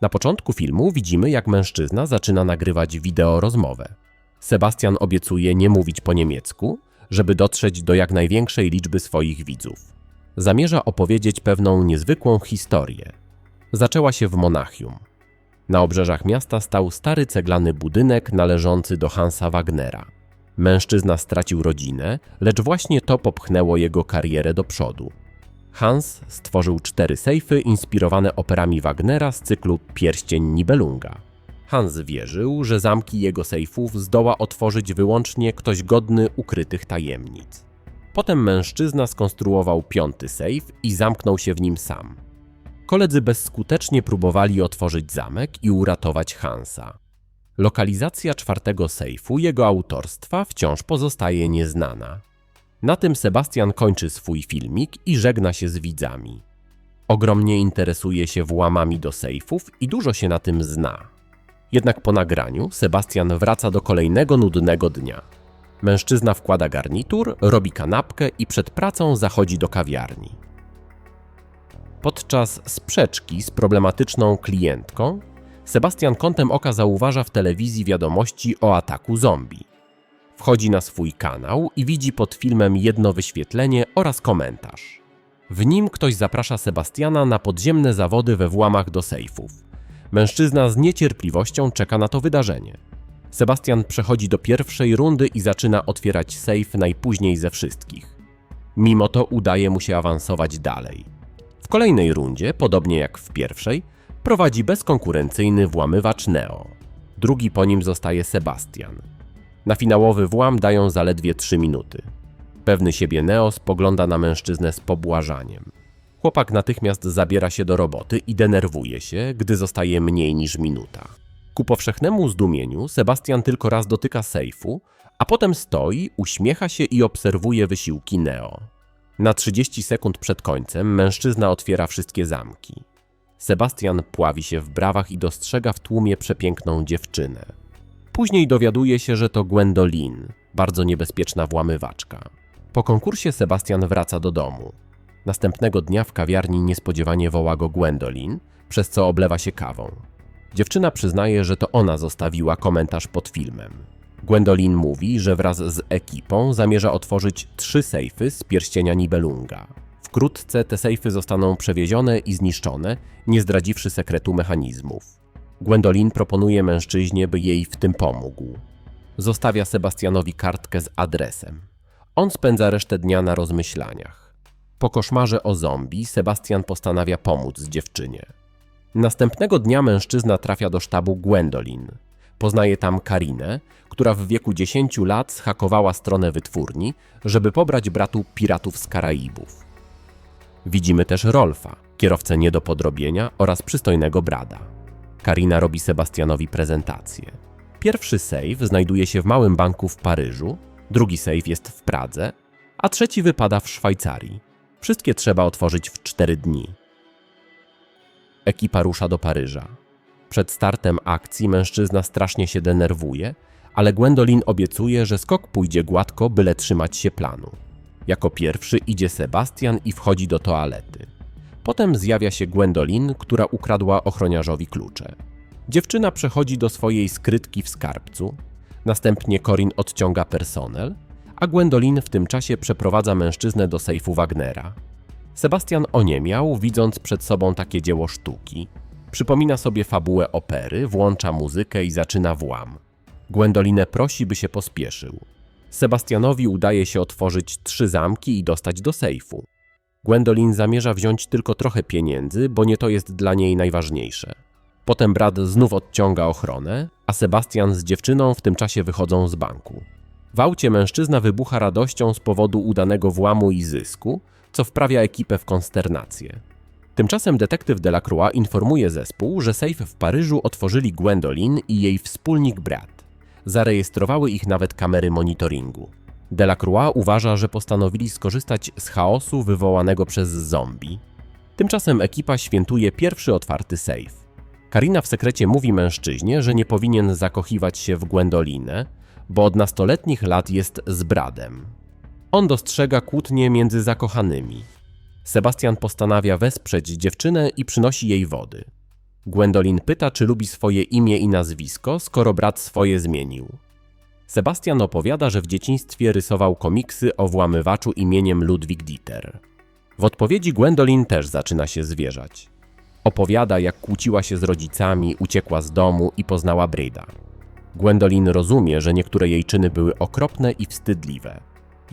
Na początku filmu widzimy, jak mężczyzna zaczyna nagrywać wideo rozmowę. Sebastian obiecuje nie mówić po niemiecku, żeby dotrzeć do jak największej liczby swoich widzów. Zamierza opowiedzieć pewną niezwykłą historię. Zaczęła się w Monachium. Na obrzeżach miasta stał stary ceglany budynek należący do Hansa Wagnera. Mężczyzna stracił rodzinę, lecz właśnie to popchnęło jego karierę do przodu. Hans stworzył cztery sejfy inspirowane operami Wagnera z cyklu Pierścień Nibelunga. Hans wierzył, że zamki jego sejfów zdoła otworzyć wyłącznie ktoś godny ukrytych tajemnic. Potem mężczyzna skonstruował piąty sejf i zamknął się w nim sam. Koledzy bezskutecznie próbowali otworzyć zamek i uratować Hansa. Lokalizacja czwartego sejfu jego autorstwa wciąż pozostaje nieznana. Na tym Sebastian kończy swój filmik i żegna się z widzami. Ogromnie interesuje się włamami do sejfów i dużo się na tym zna. Jednak po nagraniu Sebastian wraca do kolejnego nudnego dnia. Mężczyzna wkłada garnitur, robi kanapkę i przed pracą zachodzi do kawiarni. Podczas sprzeczki z problematyczną klientką, Sebastian kątem oka zauważa w telewizji wiadomości o ataku zombie. Wchodzi na swój kanał i widzi pod filmem jedno wyświetlenie oraz komentarz. W nim ktoś zaprasza Sebastiana na podziemne zawody we włamach do sejfów. Mężczyzna z niecierpliwością czeka na to wydarzenie. Sebastian przechodzi do pierwszej rundy i zaczyna otwierać sejf najpóźniej ze wszystkich. Mimo to udaje mu się awansować dalej. W kolejnej rundzie, podobnie jak w pierwszej, prowadzi bezkonkurencyjny włamywacz Neo. Drugi po nim zostaje Sebastian. Na finałowy włam dają zaledwie 3 minuty. Pewny siebie Neo spogląda na mężczyznę z pobłażaniem. Chłopak natychmiast zabiera się do roboty i denerwuje się, gdy zostaje mniej niż minuta. Ku powszechnemu zdumieniu Sebastian tylko raz dotyka sejfu, a potem stoi, uśmiecha się i obserwuje wysiłki Neo. Na 30 sekund przed końcem mężczyzna otwiera wszystkie zamki. Sebastian pławi się w brawach i dostrzega w tłumie przepiękną dziewczynę. Później dowiaduje się, że to Gwendolyn, bardzo niebezpieczna włamywaczka. Po konkursie Sebastian wraca do domu. Następnego dnia w kawiarni niespodziewanie woła go Gwendolyn, przez co oblewa się kawą. Dziewczyna przyznaje, że to ona zostawiła komentarz pod filmem. Gwendolyn mówi, że wraz z ekipą zamierza otworzyć trzy sejfy z pierścienia Nibelunga. Wkrótce te sejfy zostaną przewiezione i zniszczone, nie zdradziwszy sekretu mechanizmów. Gwendolyn proponuje mężczyźnie, by jej w tym pomógł. Zostawia Sebastianowi kartkę z adresem. On spędza resztę dnia na rozmyślaniach. Po koszmarze o zombie Sebastian postanawia pomóc dziewczynie. Następnego dnia mężczyzna trafia do sztabu Gwendolyn. Poznaje tam Karinę, która w wieku 10 lat zhakowała stronę wytwórni, żeby pobrać bratu piratów z Karaibów. Widzimy też Rolfa, kierowcę nie do podrobienia oraz przystojnego brada. Karina robi Sebastianowi prezentację. Pierwszy sejf znajduje się w małym banku w Paryżu, drugi sejf jest w Pradze, a trzeci wypada w Szwajcarii. Wszystkie trzeba otworzyć w 4 dni. Ekipa rusza do Paryża. Przed startem akcji mężczyzna strasznie się denerwuje, ale Gwendolyn obiecuje, że skok pójdzie gładko, byle trzymać się planu. Jako pierwszy idzie Sebastian i wchodzi do toalety. Potem zjawia się Gwendolyn, która ukradła ochroniarzowi klucze. Dziewczyna przechodzi do swojej skrytki w skarbcu, następnie Corin odciąga personel, a Gwendolyn w tym czasie przeprowadza mężczyznę do sejfu Wagnera. Sebastian oniemiał, widząc przed sobą takie dzieło sztuki. Przypomina sobie fabułę opery, włącza muzykę i zaczyna włam. Gwendolinę prosi, by się pospieszył. Sebastianowi udaje się otworzyć trzy zamki i dostać do sejfu. Gwendolyn zamierza wziąć tylko trochę pieniędzy, bo nie to jest dla niej najważniejsze. Potem brat znów odciąga ochronę, a Sebastian z dziewczyną w tym czasie wychodzą z banku. W aucie mężczyzna wybucha radością z powodu udanego włamu i zysku, co wprawia ekipę w konsternację. Tymczasem detektyw Delacroix informuje zespół, że sejf w Paryżu otworzyli Gwendolyn i jej wspólnik brat. Zarejestrowały ich nawet kamery monitoringu. Delacroix uważa, że postanowili skorzystać z chaosu wywołanego przez zombie. Tymczasem ekipa świętuje pierwszy otwarty sejf. Karina w sekrecie mówi mężczyźnie, że nie powinien zakochiwać się w Gwendolinę, bo od nastoletnich lat jest z Bradem. On dostrzega kłótnie między zakochanymi. Sebastian postanawia wesprzeć dziewczynę i przynosi jej wody. Gwendolyn pyta, czy lubi swoje imię i nazwisko, skoro brat swoje zmienił. Sebastian opowiada, że w dzieciństwie rysował komiksy o włamywaczu imieniem Ludwig Dieter. W odpowiedzi Gwendolyn też zaczyna się zwierzać. Opowiada, jak kłóciła się z rodzicami, uciekła z domu i poznała Bryda. Gwendolyn rozumie, że niektóre jej czyny były okropne i wstydliwe.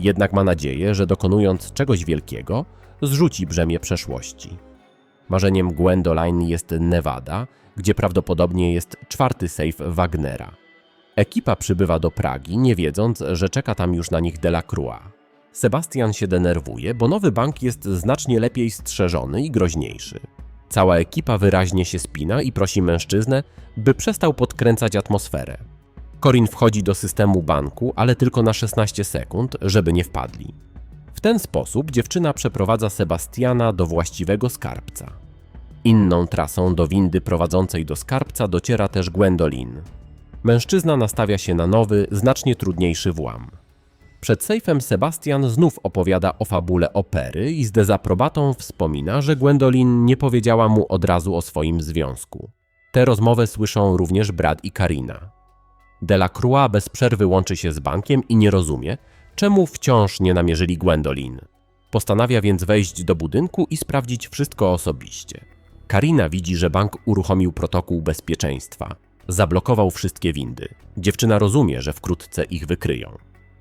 Jednak ma nadzieję, że dokonując czegoś wielkiego, zrzuci brzemię przeszłości. Marzeniem Gwendolyn jest Nevada, gdzie prawdopodobnie jest czwarty safe Wagnera. Ekipa przybywa do Pragi, nie wiedząc, że czeka tam już na nich Delacroix. Sebastian się denerwuje, bo nowy bank jest znacznie lepiej strzeżony i groźniejszy. Cała ekipa wyraźnie się spina i prosi mężczyznę, by przestał podkręcać atmosferę. Corin wchodzi do systemu banku, ale tylko na 16 sekund, żeby nie wpadli. W ten sposób dziewczyna przeprowadza Sebastiana do właściwego skarbca. Inną trasą do windy prowadzącej do skarbca dociera też Gwendolyn. Mężczyzna nastawia się na nowy, znacznie trudniejszy włam. Przed sejfem Sebastian znów opowiada o fabule opery i z dezaprobatą wspomina, że Gwendolyn nie powiedziała mu od razu o swoim związku. Tę rozmowę słyszą również Brad i Karina. Delacroix bez przerwy łączy się z bankiem i nie rozumie, czemu wciąż nie namierzyli Gwendolyn. Postanawia więc wejść do budynku i sprawdzić wszystko osobiście. Karina widzi, że bank uruchomił protokół bezpieczeństwa. Zablokował wszystkie windy. Dziewczyna rozumie, że wkrótce ich wykryją.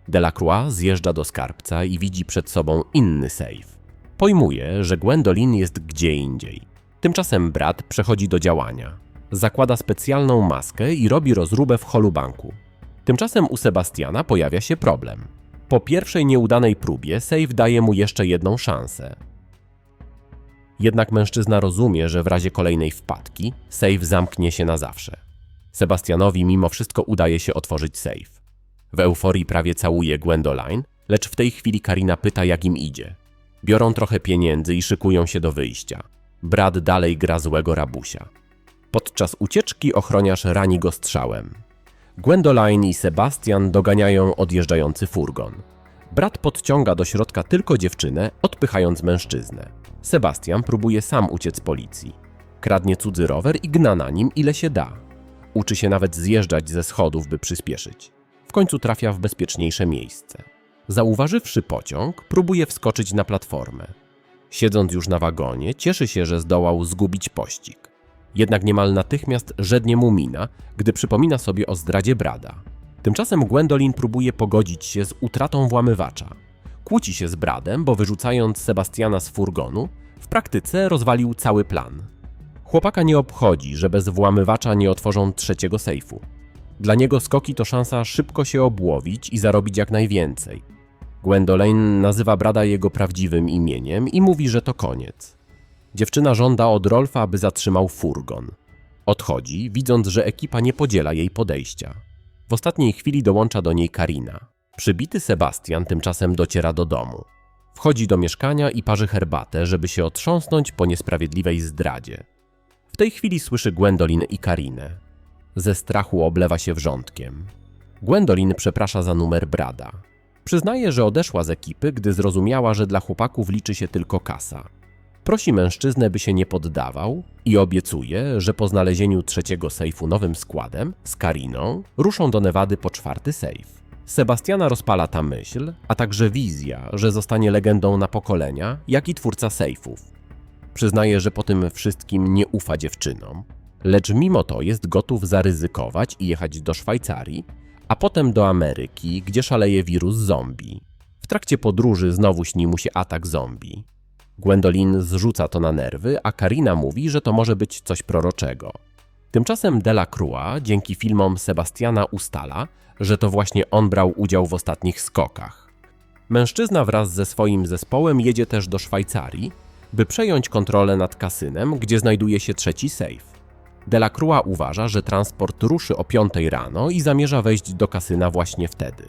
Delacroix zjeżdża do skarbca i widzi przed sobą inny safe. Pojmuje, że Gwendolyn jest gdzie indziej. Tymczasem brat przechodzi do działania. Zakłada specjalną maskę i robi rozróbę w holu banku. Tymczasem u Sebastiana pojawia się problem. Po pierwszej nieudanej próbie safe daje mu jeszcze jedną szansę. Jednak mężczyzna rozumie, że w razie kolejnej wpadki safe zamknie się na zawsze. Sebastianowi mimo wszystko udaje się otworzyć safe. W euforii prawie całuje Gwendolyn, lecz w tej chwili Karina pyta, jak im idzie. Biorą trochę pieniędzy i szykują się do wyjścia. Brat dalej gra złego rabusia. Podczas ucieczki ochroniarz rani go strzałem. Gwendolyn i Sebastian doganiają odjeżdżający furgon. Brat podciąga do środka tylko dziewczynę, odpychając mężczyznę. Sebastian próbuje sam uciec policji. Kradnie cudzy rower i gna na nim ile się da. Uczy się nawet zjeżdżać ze schodów, by przyspieszyć. W końcu trafia w bezpieczniejsze miejsce. Zauważywszy pociąg, próbuje wskoczyć na platformę. Siedząc już na wagonie, cieszy się, że zdołał zgubić pościg. Jednak niemal natychmiast żednie mu mina, gdy przypomina sobie o zdradzie Brada. Tymczasem Gwendolyn próbuje pogodzić się z utratą włamywacza. Kłóci się z Bradem, bo wyrzucając Sebastiana z furgonu, w praktyce rozwalił cały plan. Chłopaka nie obchodzi, że bez włamywacza nie otworzą trzeciego sejfu. Dla niego skoki to szansa szybko się obłowić i zarobić jak najwięcej. Gwendolyn nazywa Brada jego prawdziwym imieniem i mówi, że to koniec. Dziewczyna żąda od Rolfa, aby zatrzymał furgon. Odchodzi, widząc, że ekipa nie podziela jej podejścia. W ostatniej chwili dołącza do niej Karina. Przybity Sebastian tymczasem dociera do domu. Wchodzi do mieszkania i parzy herbatę, żeby się otrząsnąć po niesprawiedliwej zdradzie. W tej chwili słyszy Gwendolyn i Karinę. Ze strachu oblewa się wrzątkiem. Gwendolyn przeprasza za numer Brada. Przyznaje, że odeszła z ekipy, gdy zrozumiała, że dla chłopaków liczy się tylko kasa. Prosi mężczyznę, by się nie poddawał i obiecuje, że po znalezieniu trzeciego sejfu nowym składem, z Kariną, ruszą do Nevady po czwarty sejf. Sebastiana rozpala ta myśl, a także wizja, że zostanie legendą na pokolenia, jak i twórca sejfów. Przyznaje, że po tym wszystkim nie ufa dziewczynom, lecz mimo to jest gotów zaryzykować i jechać do Szwajcarii, a potem do Ameryki, gdzie szaleje wirus zombie. W trakcie podróży znowu śni mu się atak zombie. Gwendolyn zrzuca to na nerwy, a Karina mówi, że to może być coś proroczego. Tymczasem Delacroix dzięki filmom Sebastiana ustala, że to właśnie on brał udział w ostatnich skokach. Mężczyzna wraz ze swoim zespołem jedzie też do Szwajcarii, by przejąć kontrolę nad kasynem, gdzie znajduje się trzeci safe. Delacroix uważa, że transport ruszy o 5 rano i zamierza wejść do kasyna właśnie wtedy.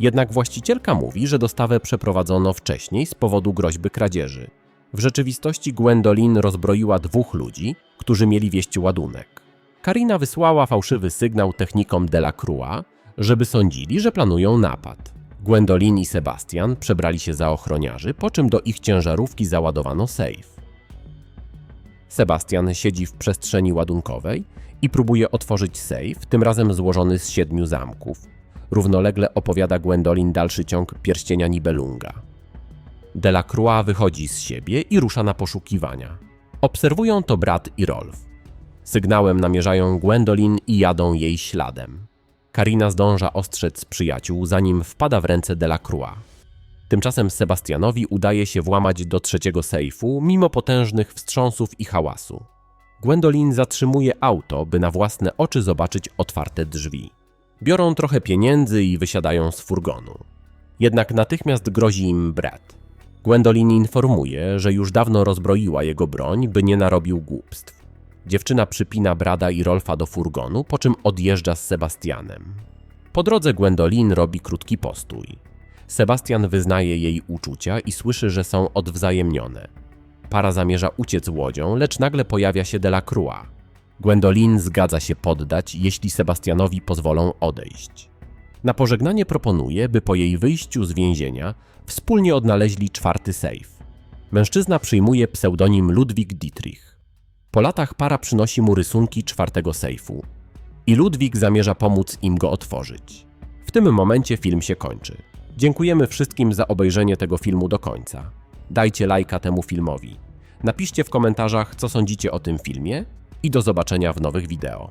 Jednak właścicielka mówi, że dostawę przeprowadzono wcześniej z powodu groźby kradzieży. W rzeczywistości Gwendolyn rozbroiła dwóch ludzi, którzy mieli wieść ładunek. Karina wysłała fałszywy sygnał technikom Delacroix, żeby sądzili, że planują napad. Gwendolyn i Sebastian przebrali się za ochroniarzy, po czym do ich ciężarówki załadowano safe. Sebastian siedzi w przestrzeni ładunkowej i próbuje otworzyć sejf, tym razem złożony z siedmiu zamków. Równolegle opowiada Gwendolyn dalszy ciąg pierścienia Nibelunga. Delacroix wychodzi z siebie i rusza na poszukiwania. Obserwują to brat i Rolf. Sygnałem namierzają Gwendolyn i jadą jej śladem. Karina zdąża ostrzec przyjaciół, zanim wpada w ręce Delacroix. Tymczasem Sebastianowi udaje się włamać do trzeciego sejfu, mimo potężnych wstrząsów i hałasu. Gwendolyn zatrzymuje auto, by na własne oczy zobaczyć otwarte drzwi. Biorą trochę pieniędzy i wysiadają z furgonu. Jednak natychmiast grozi im brat. Gwendolyn informuje, że już dawno rozbroiła jego broń, by nie narobił głupstw. Dziewczyna przypina Brada i Rolfa do furgonu, po czym odjeżdża z Sebastianem. Po drodze Gwendolyn robi krótki postój. Sebastian wyznaje jej uczucia i słyszy, że są odwzajemnione. Para zamierza uciec łodzią, lecz nagle pojawia się Delacroix. Gwendolyn zgadza się poddać, jeśli Sebastianowi pozwolą odejść. Na pożegnanie proponuje, by po jej wyjściu z więzienia wspólnie odnaleźli czwarty sejf. Mężczyzna przyjmuje pseudonim Ludwig Dietrich. Po latach para przynosi mu rysunki czwartego sejfu i Ludwik zamierza pomóc im go otworzyć. W tym momencie film się kończy. Dziękujemy wszystkim za obejrzenie tego filmu do końca. Dajcie lajka temu filmowi. Napiszcie w komentarzach, co sądzicie o tym filmie i do zobaczenia w nowych wideo.